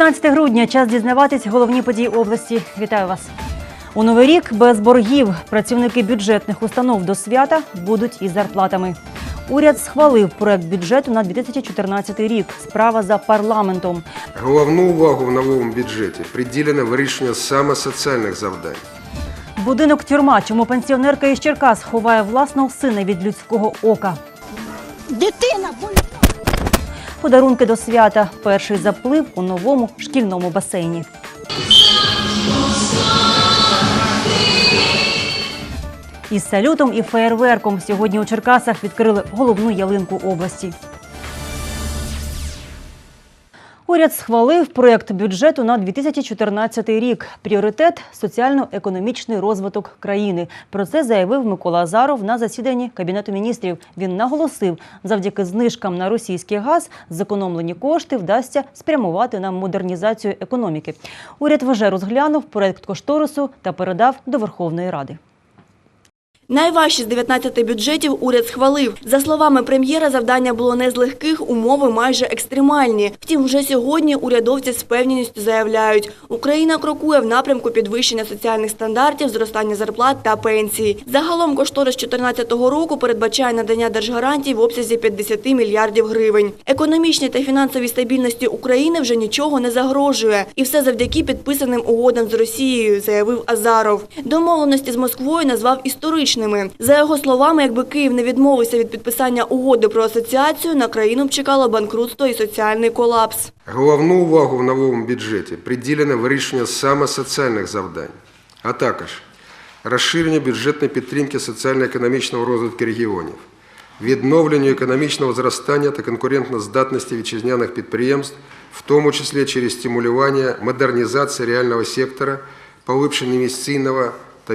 19 грудня час дізнаватись головні події області. Вітаю вас. У новий рік без боргів працівники бюджетних установ до свята будуть із зарплатами. Уряд схвалив проект бюджету на 2014 рік. Справа за парламентом. Головну увагу в новому бюджеті приділено вирішенню саме соціальних завдань. Будинок тюрма, чому пенсіонерка із Черкас ховає власного сина від людського ока. Дитина. Подарунки до свята. Перший заплив у новому шкільному басейні. Із салютом і феєрверком сьогодні у Черкасах відкрили головну ялинку області. Уряд схвалив проєкт бюджету на 2014 рік. Пріоритет соціально-економічний розвиток країни. Про це заявив Микола Азаров на засіданні Кабінету міністрів. Він наголосив, завдяки знижкам на російський газ зекономлені кошти вдасться спрямувати на модернізацію економіки. Уряд вже розглянув проєкт кошторису та передав до Верховної Ради. Найважчі з 19 бюджетів уряд схвалив. За словами прем'єра, завдання було не з легких, умови майже екстремальні. Втім, вже сьогодні урядовці з впевненістю заявляють, Україна крокує в напрямку підвищення соціальних стандартів, зростання зарплат та пенсій. Загалом кошторис 2014 року передбачає надання держгарантій в обсязі 50 мільярдів гривень. Економічній та фінансовій стабільності України вже нічого не загрожує. І все завдяки підписаним угодам з Росією, заявив Азаров. Домовленості з Москвою назвав історичними. За його словами, якби Київ не відмовився від підписання угоди про асоціацію, на країну б чекало банкрутство і соціальний колапс. Головну увагу в новому бюджеті приділено вирішенню саме соціальних завдань, а також розширення бюджетної підтримки соціально-економічного розвитку регіонів, відновленню економічного зростання та конкурентноздатності вітчизняних підприємств, в тому числі через стимулювання модернізації реального сектора, поліпшення інвестиційного та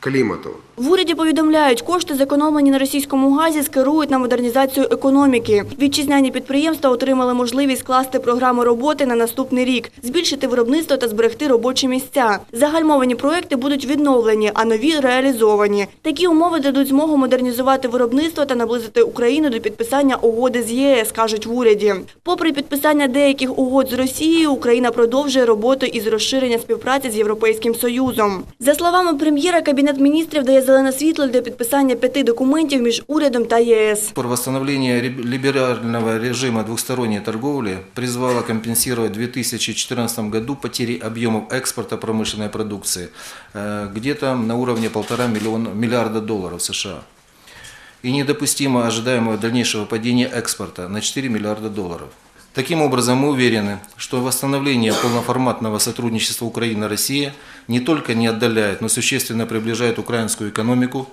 бізнес-клімату. В уряді повідомляють, кошти, зекономлені на російському газі, скерують на модернізацію економіки. Вітчизняні підприємства отримали можливість скласти програми роботи на наступний рік, збільшити виробництво та зберегти робочі місця. Загальмовані проекти будуть відновлені, а нові реалізовані. Такі умови дадуть змогу модернізувати виробництво та наблизити Україну до підписання угоди з ЄС, кажуть в уряді. Попри підписання деяких угод з Росією, Україна продовжує роботу із розширення співпраці з Європейським Союзом. За словами прем'єра, Кабінет міністрів дає зелене світло для підписання п'яти документів між урядом та ЄС. Про восстановление ре- либерального режима двухсторонней торговли призвало компенсировать в 2014 году потери объемов экспорта промышленной продукции э, где-то на уровне полтора миллиона, миллиарда долларов США. И недопустимо ожидаемого дальнейшего падения экспорта на 4 миллиарда долларов. Таким образом, мы уверены, что восстановление полноформатного сотрудничества Украина-Россия не только не отдаляет, но существенно приближает украинскую экономику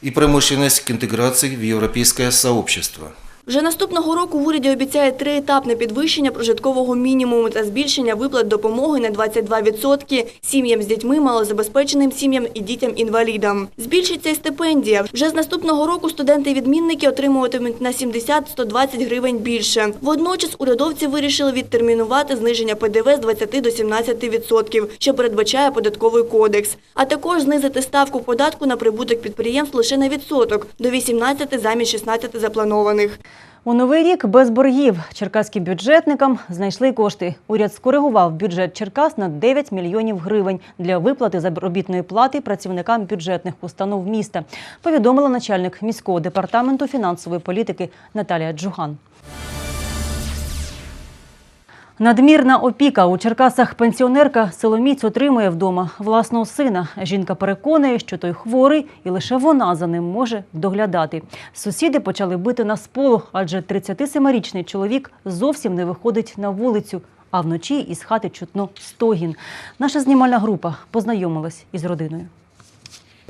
и промышленность к интеграции в европейское сообщество. Вже наступного року в уряді обіцяє триетапне підвищення прожиткового мінімуму та збільшення виплат допомоги на 22% сім'ям з дітьми, малозабезпеченим сім'ям і дітям-інвалідам. Збільшиться й стипендія. Вже з наступного року студенти-відмінники отримуватимуть на 70-120 гривень більше. Водночас урядовці вирішили відтермінувати зниження ПДВ з 20 до 17%, що передбачає податковий кодекс. А також знизити ставку податку на прибуток підприємств лише на відсоток до 18 замість 16 запланованих. У новий рік без боргів черкаським бюджетникам знайшли кошти. Уряд скоригував бюджет Черкас на 9 мільйонів гривень для виплати заробітної плати працівникам бюджетних установ міста. Повідомила начальник міського департаменту фінансової політики Наталія Джуган. Надмірна опіка у Черкасах пенсіонерка Соломіць отримує вдома власного сина. Жінка переконує, що той хворий, і лише вона за ним може доглядати. Сусіди почали бити на сполох, адже 37-річний чоловік зовсім не виходить на вулицю, а вночі із хати чутно стогін. Наша знімальна група познайомилась із родиною.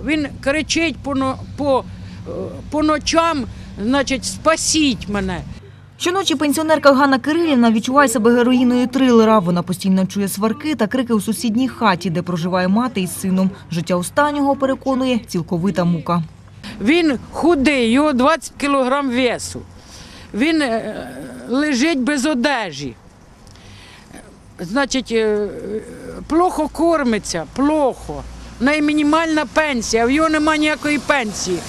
Він кричить по, по, е, по ночам, значить, спасіть мене. Щоночі пенсіонерка Ганна Кирилівна відчуває себе героїною трилера. Вона постійно чує сварки та крики у сусідній хаті, де проживає мати із сином. Життя останнього переконує цілковита мука. Він худий, його 20 кілограм весу. Він е, лежить без одежі. Значить, е, плохо кормиться, плохо. В мінімальна пенсія, в його немає ніякої пенсії.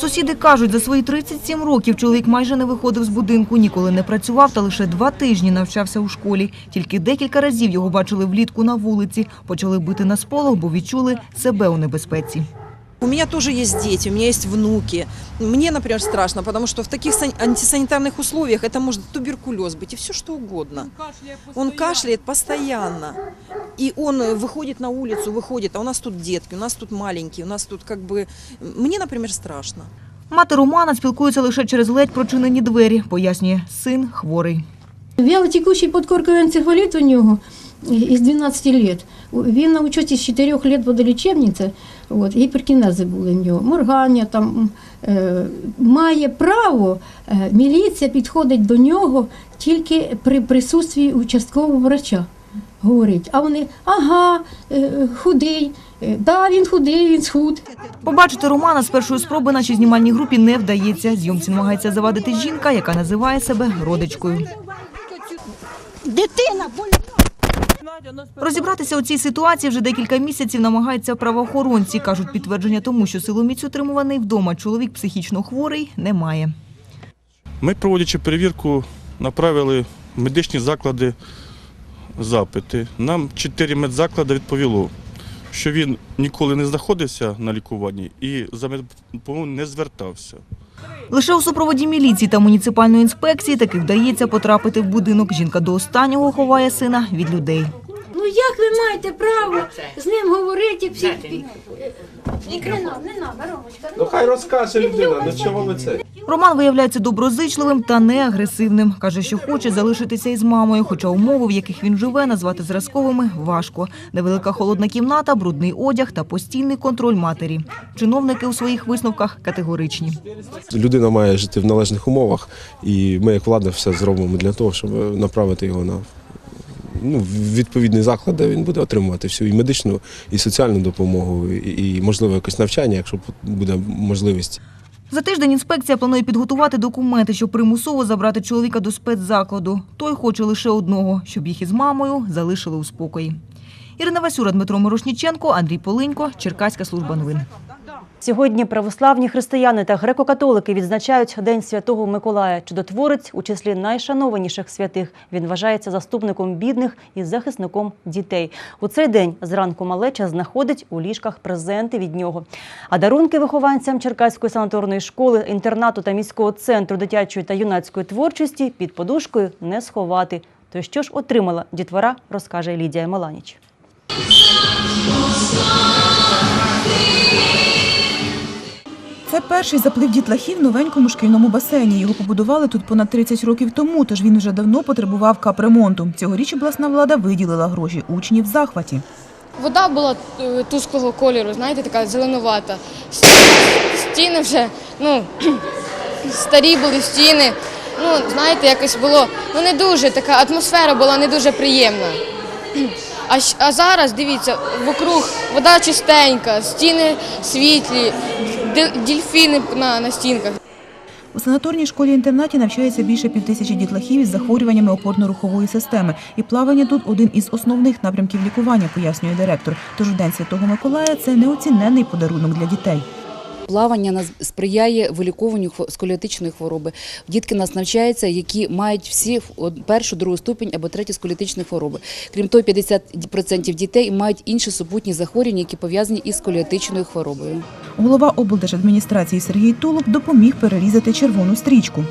Сусіди кажуть, за свої 37 років чоловік майже не виходив з будинку, ніколи не працював та лише два тижні навчався у школі. Тільки декілька разів його бачили влітку на вулиці. Почали бити на сполох, бо відчули себе у небезпеці. У меня тоже есть дети, у меня есть внуки. Мне, например, страшно, потому что в таких сан- антисанитарных условиях это может туберкулез быть и все что угодно. Он кашляет постоянно. И он э, выходит на улицу, выходит, а у нас тут детки, у нас тут маленькие, у нас тут как бы... Мне, например, страшно. Мати Романа спілкується лише через ледь прочинені двері, пояснює, син хворий. Вялотекущий подкорковый энцефалит у нього із 12 лет. Він на учеті з 4 лет водолічебниця, от, гіперкінези були в нього, моргання там. Е, має право, е, міліція підходить до нього тільки при присутстві участкового врача. Говорить, а вони, ага, е, худий, да, він худий, він схуд. Побачити Романа з першої спроби нашій знімальній групі не вдається. Зйомці намагається завадити жінка, яка називає себе родичкою. Дитина. Розібратися у цій ситуації вже декілька місяців намагаються правоохоронці. Кажуть, підтвердження тому, що силоміць утримуваний вдома чоловік психічно хворий, немає. Ми, проводячи перевірку, направили в медичні заклади запити. Нам чотири медзаклади відповіло, що він ніколи не знаходився на лікуванні і за медпомогою не звертався. Лише у супроводі міліції та муніципальної інспекції таки вдається потрапити в будинок. Жінка до останнього ховає сина від людей. Ну як ви маєте право з ним говорити? Всі... Не надо, не надо, Ромочка. Ну хай розкаже людина, ну чого ви це? Роман виявляється доброзичливим та не агресивним. Каже, що хоче залишитися із мамою, хоча умови, в яких він живе, назвати зразковими важко. Невелика холодна кімната, брудний одяг та постійний контроль матері. Чиновники у своїх висновках категоричні. Людина має жити в належних умовах, і ми, як влада, все зробимо для того, щоб направити його на ну, відповідний заклад, де він буде отримувати всю і медичну, і соціальну допомогу, і, і можливо якось навчання, якщо буде можливість. За тиждень інспекція планує підготувати документи, щоб примусово забрати чоловіка до спецзакладу. Той хоче лише одного, щоб їх із мамою залишили у спокої. Ірина Васюра, Дмитро Мирошніченко, Андрій Полинько, Черкаська служба новин. Сьогодні православні християни та греко-католики відзначають День Святого Миколая. Чудотворець у числі найшанованіших святих. Він вважається заступником бідних і захисником дітей. У цей день зранку малеча знаходить у ліжках презенти від нього. А дарунки вихованцям Черкаської санаторної школи, інтернату та міського центру дитячої та юнацької творчості під подушкою не сховати. То що ж отримала дітвора, розкаже Лідія Маланіч. Це перший заплив дітлахів в новенькому шкільному басейні. Його побудували тут понад 30 років тому, тож він вже давно потребував капремонту. Цьогоріч обласна влада виділила гроші учнів в захваті. Вода була е, тусклого кольору, знаєте, така зеленувата. Стіни вже, ну, старі були стіни. Ну, знаєте, якось було ну не дуже така атмосфера була не дуже приємна. А, а зараз дивіться, вокруг вода чистенька, стіни світлі, дельфіни на, на стінках. У санаторній школі-інтернаті навчається більше півтисячі дітлахів із захворюваннями опорно-рухової системи. І плавання тут один із основних напрямків лікування, пояснює директор. Тож в День Святого Миколая це неоціненний подарунок для дітей. Плавання нас сприяє виліковуванню сколіотичної хвороби. Дітки нас навчаються, які мають всі першу, другу ступінь або третю сколіотичної хвороби. Крім того, 50% дітей мають інші супутні захворювання, які пов'язані із сколіотичною хворобою. Голова облдержадміністрації Сергій Тулуб допоміг перерізати червону стрічку.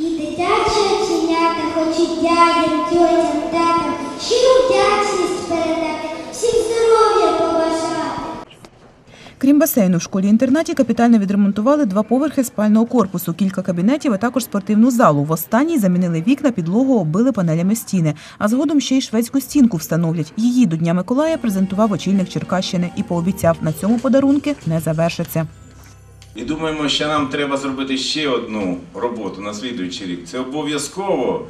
І дитячі оченята хочуть дядям, тьотям, татам щиру Крім басейну, в школі-інтернаті капітально відремонтували два поверхи спального корпусу, кілька кабінетів, а також спортивну залу. В останній замінили вікна, підлогу оббили панелями стіни. А згодом ще й шведську стінку встановлять. Її до Дня Миколая презентував очільник Черкащини і пообіцяв, на цьому подарунки не завершаться. І думаємо, що нам треба зробити ще одну роботу на слідуючий рік. Це обов'язково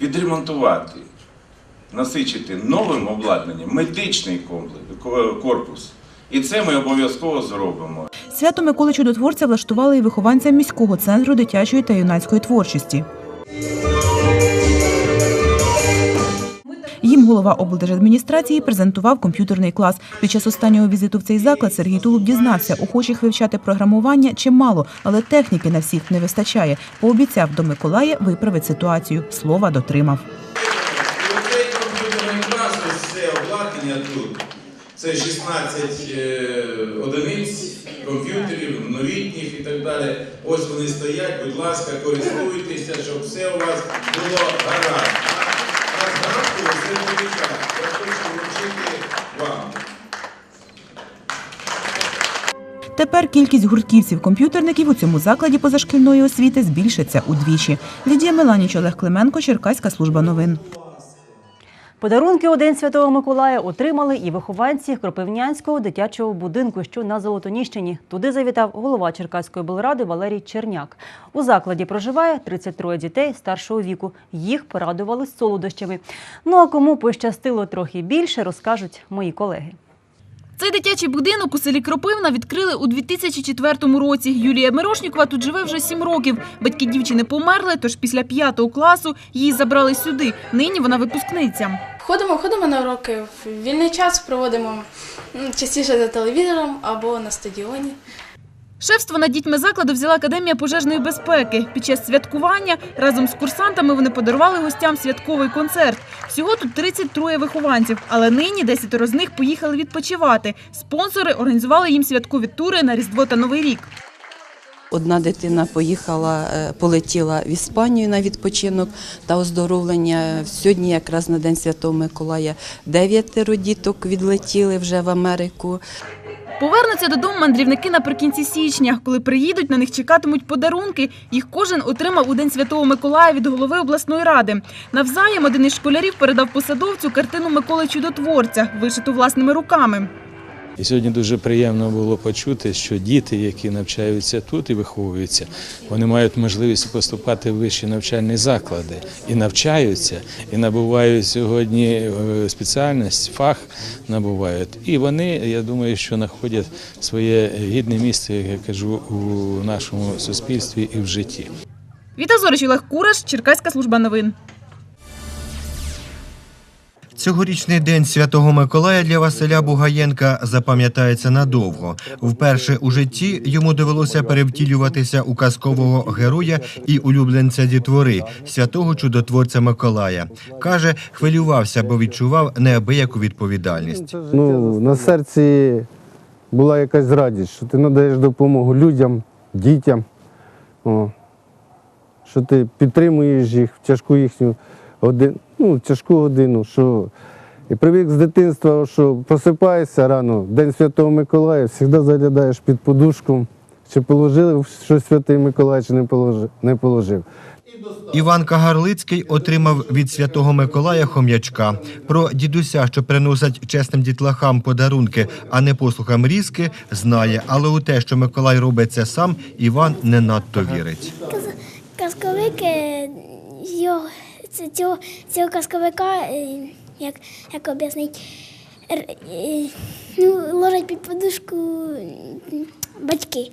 відремонтувати, насичити новим обладнанням медичний корпус. І це ми обов'язково зробимо. Свято Миколи Чудотворця влаштували і вихованцям міського центру дитячої та юнацької творчості. Їм Голова облдержадміністрації презентував комп'ютерний клас. Під час останнього візиту в цей заклад Сергій Тулуб дізнався, охочих вивчати програмування чимало, але техніки на всіх не вистачає. Пообіцяв до Миколая виправить ситуацію. Слова дотримав. Цей комп'ютерний клас, ось це обладнання тут. Це 16 е, одиниць комп'ютерів, новітніх і так далі. Ось вони стоять, будь ласка, користуйтеся, щоб все у вас було гаразд. А згадку все вивчати. Я хочу вручити вам. Тепер кількість гуртківців-комп'ютерників у цьому закладі позашкільної освіти збільшиться удвічі. Лідія Меланіч, Олег Клименко, Черкаська служба новин. Подарунки у День Святого Миколая отримали і вихованці Кропивнянського дитячого будинку, що на Золотоніщині. Туди завітав голова Черкаської облради Валерій Черняк. У закладі проживає 33 дітей старшого віку. Їх порадували солодощами. Ну а кому пощастило трохи більше, розкажуть мої колеги. Цей дитячий будинок у селі Кропивна відкрили у 2004 році. Юлія Мирошнікова тут живе вже сім років. Батьки дівчини померли, тож після п'ятого класу її забрали сюди. Нині вона випускниця. Ходимо, ходимо на уроки. Вільний час проводимо частіше за телевізором або на стадіоні. Шефство над дітьми закладу взяла Академія пожежної безпеки. Під час святкування разом з курсантами вони подарували гостям святковий концерт. Всього тут 33 вихованців, але нині 10 з них поїхали відпочивати. Спонсори організували їм святкові тури на Різдво та Новий рік. Одна дитина поїхала, е, полетіла в Іспанію на відпочинок та оздоровлення. Сьогодні, якраз на День Святого Миколая, дев'ятеро діток відлетіли вже в Америку. Повернуться додому мандрівники наприкінці січня. Коли приїдуть, на них чекатимуть подарунки. Їх кожен отримав у День Святого Миколая від голови обласної ради. Навзаєм один із школярів передав посадовцю картину Миколи Чудотворця, вишиту власними руками. І сьогодні дуже приємно було почути, що діти, які навчаються тут і виховуються, вони мають можливість поступати в вищі навчальні заклади і навчаються, і набувають сьогодні е, спеціальність, фах набувають. І вони, я думаю, що знаходять своє гідне місце, як я кажу, у нашому суспільстві і в житті. Віта Зорич, Олег Кураш, Черкаська служба новин. Цьогорічний день Святого Миколая для Василя Бугаєнка запам'ятається надовго. Вперше у житті йому довелося перевтілюватися у казкового героя і улюбленця дітвори, святого чудотворця Миколая. Каже, хвилювався, бо відчував неабияку відповідальність. Ну, на серці була якась радість, що ти надаєш допомогу людям, дітям, що ти підтримуєш їх в тяжку їхню годину, ну, тяжку годину, що і привик з дитинства, що просипаєшся рано, День Святого Миколая, завжди заглядаєш під подушку, чи положили щось Святий Миколай, чи не положив. Не положив. Іван Кагарлицький отримав від святого Миколая хом'ячка. Про дідуся, що приносять чесним дітлахам подарунки, а не послухам різки, знає. Але у те, що Миколай робить це сам, Іван не надто вірить. Казковик е, його, цього, цього казковика, е, як, як об'яснити, р- е, ну, ложать під подушку батьки.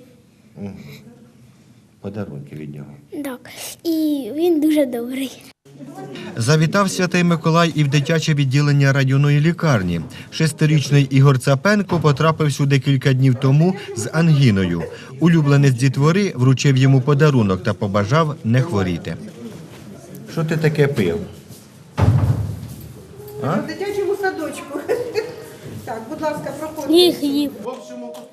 Подарунки від нього. Так. І він дуже добрий. Завітав святий Миколай і в дитяче відділення районної лікарні. Шестирічний Ігор Цапенко потрапив сюди кілька днів тому з ангіною. Улюбленець дітвори вручив йому подарунок та побажав не хворіти. Що ти таке пив? А? В дитячому садочку. Так, будь ласка, проходьте.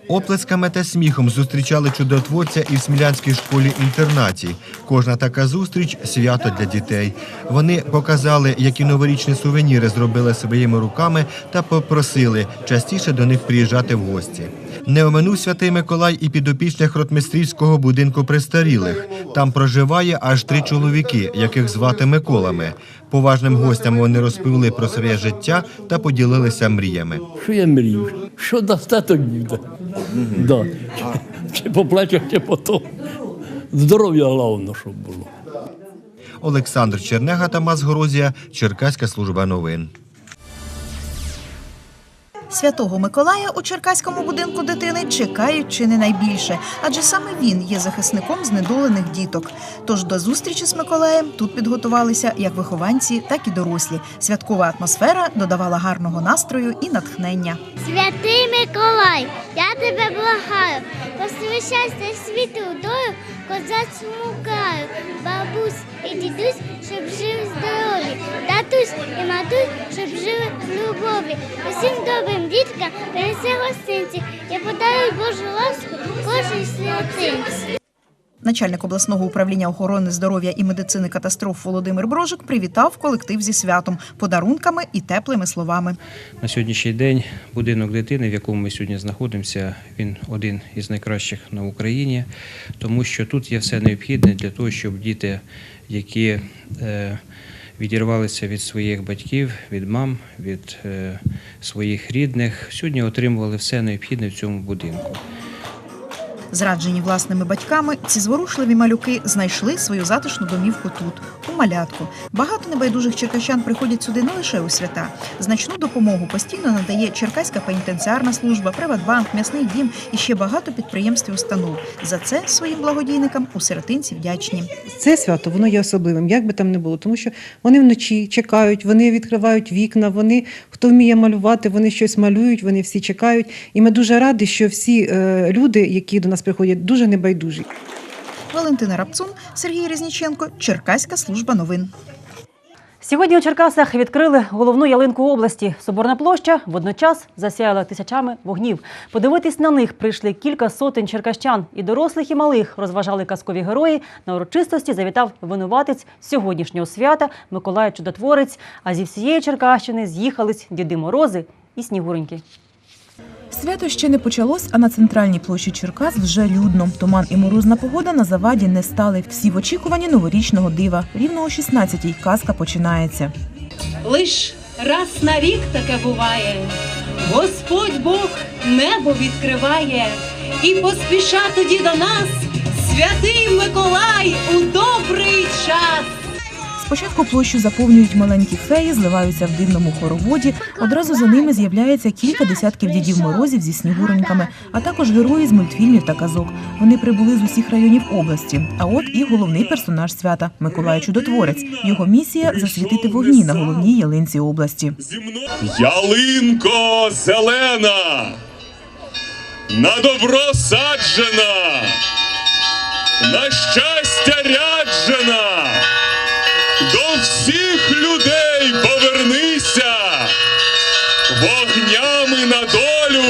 Оплесками та сміхом зустрічали чудотворця і в Смілянській школі-інтернаті. Кожна така зустріч свято для дітей. Вони показали, які новорічні сувеніри зробили своїми руками та попросили частіше до них приїжджати в гості. Не оминув святий Миколай і підопічних ротмистрівського будинку престарілих. Там проживає аж три чоловіки, яких звати Миколами. Поважним гостям вони розповіли про своє життя та поділилися мріями. Що я мрію? Що достаток буде? Да. Чи поплачу, чи потім. Здоров'я головне, щоб було. Олександр Чернега та Мас Горозія, Черкаська служба новин. Святого Миколая у Черкаському будинку дитини чекають чи не найбільше, адже саме він є захисником знедолених діток. Тож до зустрічі з Миколаєм тут підготувалися як вихованці, так і дорослі. Святкова атмосфера додавала гарного настрою і натхнення. Святий Миколай, я тебе благаю, посвящайся світу дою, козацькому краю, бабусь і дідусь, щоб жив здорові, татусь і матусь, щоб жили в любові. Усім добрим діткам принесе гостинці я подаю Божу ласку кожній святинці. Начальник обласного управління охорони здоров'я і медицини катастроф Володимир Брожик привітав колектив зі святом, подарунками і теплими словами. На сьогоднішній день будинок дитини, в якому ми сьогодні знаходимося, він один із найкращих на Україні, тому що тут є все необхідне для того, щоб діти, які е, відірвалися від своїх батьків, від мам, від е, своїх рідних, сьогодні отримували все необхідне в цьому будинку. Зраджені власними батьками, ці зворушливі малюки знайшли свою затишну домівку тут, у малятку. Багато небайдужих черкащан приходять сюди не лише у свята. Значну допомогу постійно надає Черкаська пенітенціарна служба, Приватбанк, м'ясний дім і ще багато підприємств і установ. За це своїм благодійникам у сиротинці вдячні. Це свято воно є особливим, як би там не було, тому що вони вночі чекають, вони відкривають вікна, вони хто вміє малювати, вони щось малюють, вони всі чекають. І ми дуже раді, що всі е, люди, які до нас приходять, дуже небайдужі. Валентина Рапцун, Сергій Резніченко, Черкаська служба новин. Сьогодні у Черкасах відкрили головну ялинку області. Соборна площа водночас засяяла тисячами вогнів. Подивитись на них прийшли кілька сотень черкащан. І дорослих, і малих розважали казкові герої. На урочистості завітав винуватець сьогоднішнього свята Миколай Чудотворець. А зі всієї Черкащини з'їхались Діди Морози і Снігуреньки. Свято ще не почалось, а на центральній площі Черкас вже людно. Туман і морозна погода на заваді не стали. Всі в очікуванні новорічного дива. Рівно о 16-й казка починається. Лиш раз на рік таке буває. Господь Бог небо відкриває і поспіша тоді до нас святий Миколай у добрий час. Спочатку площу заповнюють маленькі феї, зливаються в дивному хороводі. Одразу за ними з'являється кілька десятків дідів морозів зі снігуреньками, а також герої з мультфільмів та казок. Вони прибули з усіх районів області. А от і головний персонаж свята Миколай Чудотворець. Його місія засвітити вогні на головній ялинці області. Ялинко зелена, на добро саджена, на щастя ряджена, на долю,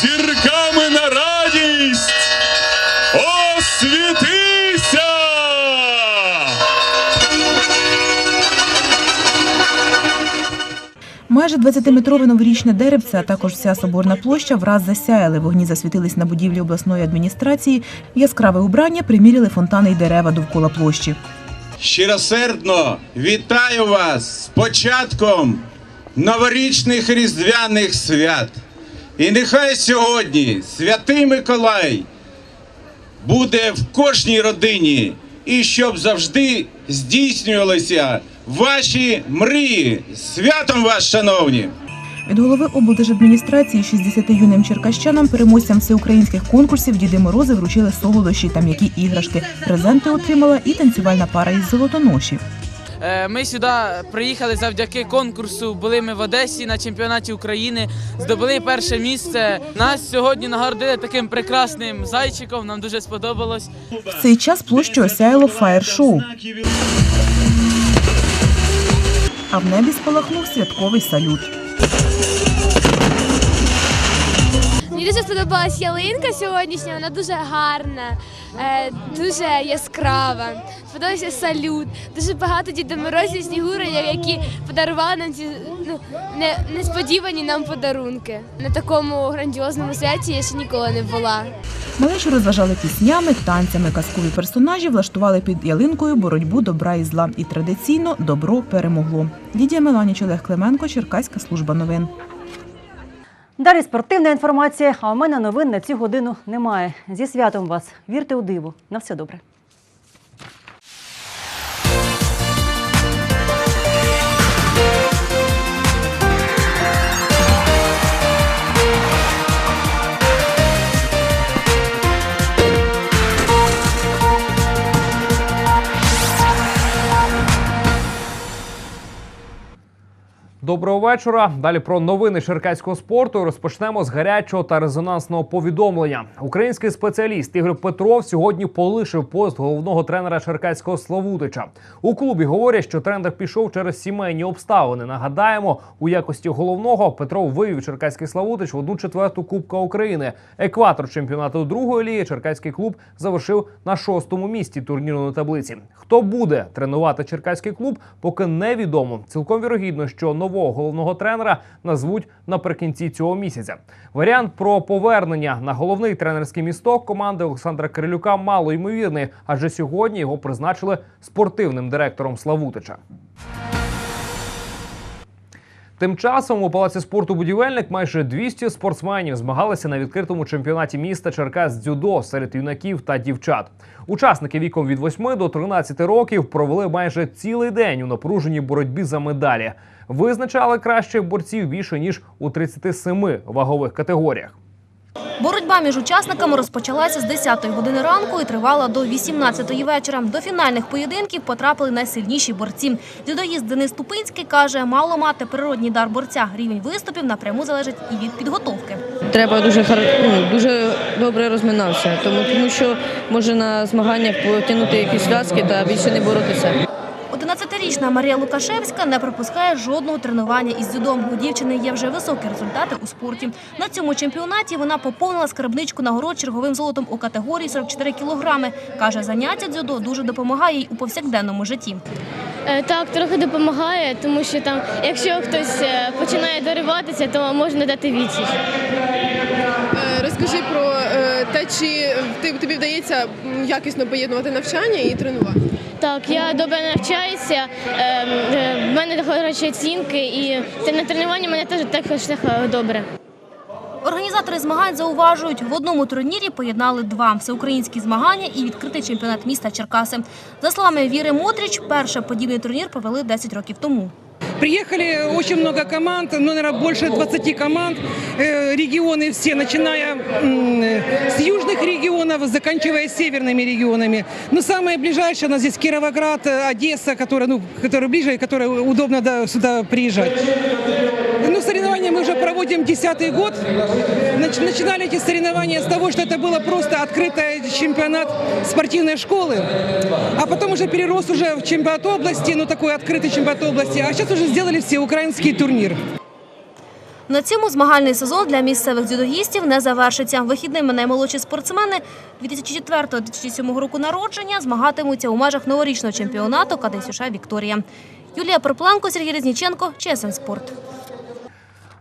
зірками на радість, освітися! Майже 20-метрове новорічне деревце, а також вся соборна площа враз засяяли. Вогні засвітились на будівлі обласної адміністрації. Яскраве убрання приміряли фонтани й дерева довкола площі. Щиросердно вітаю вас з початком новорічних різдвяних свят. І нехай сьогодні святий Миколай буде в кожній родині і щоб завжди здійснювалися ваші мрії. Святом вас, шановні! Від голови облдержадміністрації 60 юним черкащанам, переможцям всеукраїнських конкурсів Діди Морози вручили солодощі та м'які іграшки. Презенти отримала і танцювальна пара із золотоношів. Е, Ми сюди приїхали завдяки конкурсу. Були ми в Одесі на чемпіонаті України, здобули перше місце. Нас сьогодні нагородили таким прекрасним зайчиком. Нам дуже сподобалось. В цей час площу осяяло фаєр-шоу. А в небі спалахнув святковий салют. Мені дуже сподобалась ялинка сьогоднішня, вона дуже гарна, дуже яскрава. Сподобався салют. Дуже багато Діда Морозів, Снігури, які подарували нам ці ну, не, несподівані нам подарунки. На такому грандіозному святі я ще ніколи не була. Малечі розважали піснями, танцями. Казкові персонажі влаштували під ялинкою боротьбу добра і зла. І традиційно добро перемогло. Лідія Меланіч, Олег Клименко, Черкаська служба новин. Далі спортивна інформація. А у мене новин на цю годину немає. Зі святом вас вірте у диво. На все добре. Доброго вечора. Далі про новини черкаського спорту розпочнемо з гарячого та резонансного повідомлення. Український спеціаліст Ігор Петров сьогодні полишив пост головного тренера черкаського Славутича. У клубі говорять, що тренер пішов через сімейні обставини. Нагадаємо, у якості головного Петров вивів черкаський Славутич в одну четверту Кубка України. Екватор чемпіонату другої ліги черкаський клуб завершив на шостому місці турнірної таблиці. Хто буде тренувати черкаський клуб, поки невідомо. Цілком вірогідно, що нового головного тренера назвуть наприкінці цього місяця. Варіант про повернення на головний тренерський місток команди Олександра Кирилюка мало ймовірний, адже сьогодні його призначили спортивним директором Славутича. Тим часом у палаці спорту будівельник майже 200 спортсменів змагалися на відкритому чемпіонаті міста Черкас дзюдо серед юнаків та дівчат. Учасники віком від 8 до 13 років провели майже цілий день у напруженій боротьбі за медалі. Визначали кращих борців більше ніж у 37 вагових категоріях. Боротьба між учасниками розпочалася з 10-ї години ранку і тривала до 18-ї вечора. До фінальних поєдинків потрапили найсильніші борці. Дзюдоїст Денис Тупинський каже, мало мати природній дар борця. Рівень виступів напряму залежить і від підготовки. Треба дуже хар- ну, дуже добре розминався, тому, тому що може на змаганнях потягнути якісь зв'язки та більше не боротися. 11-річна Марія Лукашевська не пропускає жодного тренування із дзюдо. У дівчини є вже високі результати у спорті. На цьому чемпіонаті вона поповнила скарбничку нагород черговим золотом у категорії 44 кілограми. Каже, заняття дзюдо дуже допомагає їй у повсякденному житті. Е, Так, трохи допомагає, тому що там, якщо хтось е, починає дориватися, то можна дати відсіч. Розкажи про е, те, чи ти- тобі вдається якісно поєднувати навчання і тренування. Так, я добре навчаюся, е, е, в мене хороші оцінки, і на тренуванні мене теж так добре. Організатори змагань зауважують, в одному турнірі поєднали два всеукраїнські змагання і відкритий чемпіонат міста Черкаси. За словами Віри Модріч, перший подібний турнір провели 10 років тому. Приехали очень много команд, ну, наверное, больше 20 команд. Э, Регионы все, начиная с южных регионов, заканчивая северными регионами. Но самое ближайшее у нас здесь Кировоград, э, Одесса, которая, ну, которая ближе и которая удобно да, сюда приезжать. Ну, соревнования мы уже проводим десятый год. Нач- Начинали эти соревнования с того, что это было просто открытый чемпионат спортивной школы, а потом уже перерос уже в чемпионат области, ну такой открытый чемпионат области, а сейчас уже сделали все украинский турнир. На цьому змагальний сезон для місцевих дзюдоїстів не завершиться. Вихідними наймолодші спортсмени 2004-2007 року народження змагатимуться у межах новорічного чемпіонату КДСЮШ Вікторія. Юлія Пропленко, Сергій Резніченко, ЧСН Спорт.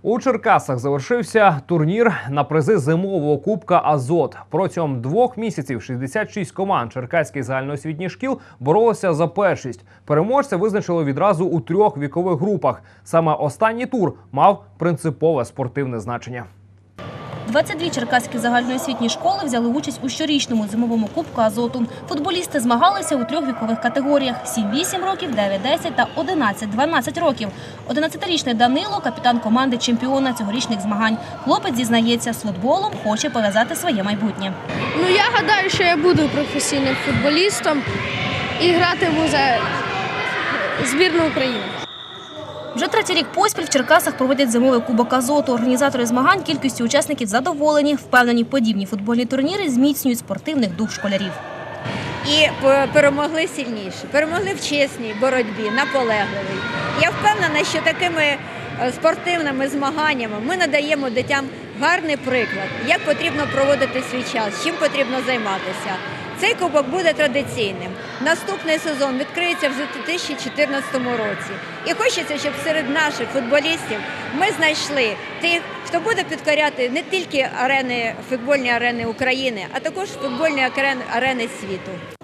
У Черкасах завершився турнір на призи зимового кубка Азот. Протягом двох місяців 66 команд черкаських загальноосвітніх шкіл боролися за першість. Переможця визначили відразу у трьох вікових групах. Саме останній тур мав принципове спортивне значення. 22 черкаські загальноосвітні школи взяли участь у щорічному зимовому кубку Азоту. Футболісти змагалися у трьох вікових категоріях: 7-8 років, 9-10 та 11-12 років. 11-річний Данило – капітан команди чемпіона цьогорічних змагань. Хлопець зізнається, з футболом хоче пов'язати своє майбутнє. Ну я гадаю, що я буду професійним футболістом і гратиму за збірну України. Вже третій рік поспіль в Черкасах проводять зимовий кубок Азоту. Організатори змагань кількістю учасників задоволені. Впевнені, подібні футбольні турніри зміцнюють спортивний дух школярів. і перемогли сильніші, перемогли в чесній боротьбі, наполегливій. Я впевнена, що такими е, спортивними змаганнями ми надаємо дитям гарний приклад, як потрібно проводити свій час, чим потрібно займатися. Цей кубок буде традиційним. Наступний сезон відкриється вже у 2014 році. І хочеться, щоб серед наших футболістів ми знайшли тих, хто буде підкоряти не тільки арени, футбольні арени України, а також футбольні арени- світу.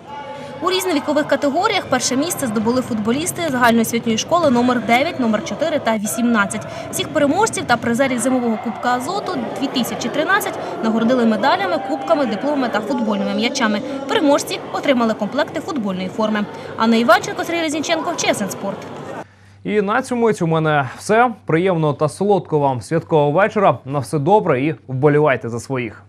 У різних вікових категоріях перше місце здобули футболісти загальноосвітньої школи номер 9, номер 4 та 18. Всіх переможців та призерів зимового кубка Азоту 2013 нагородили медалями, кубками, дипломами та футбольними м'ячами. Переможці отримали комплекти футбольної форми. Анна Іванченко, Сергій Резніченко, ЧСН Спорт. І на цьому ось у мене все. Приємного та солодкого вам святкового вечора. На все добре і вболівайте за своїх.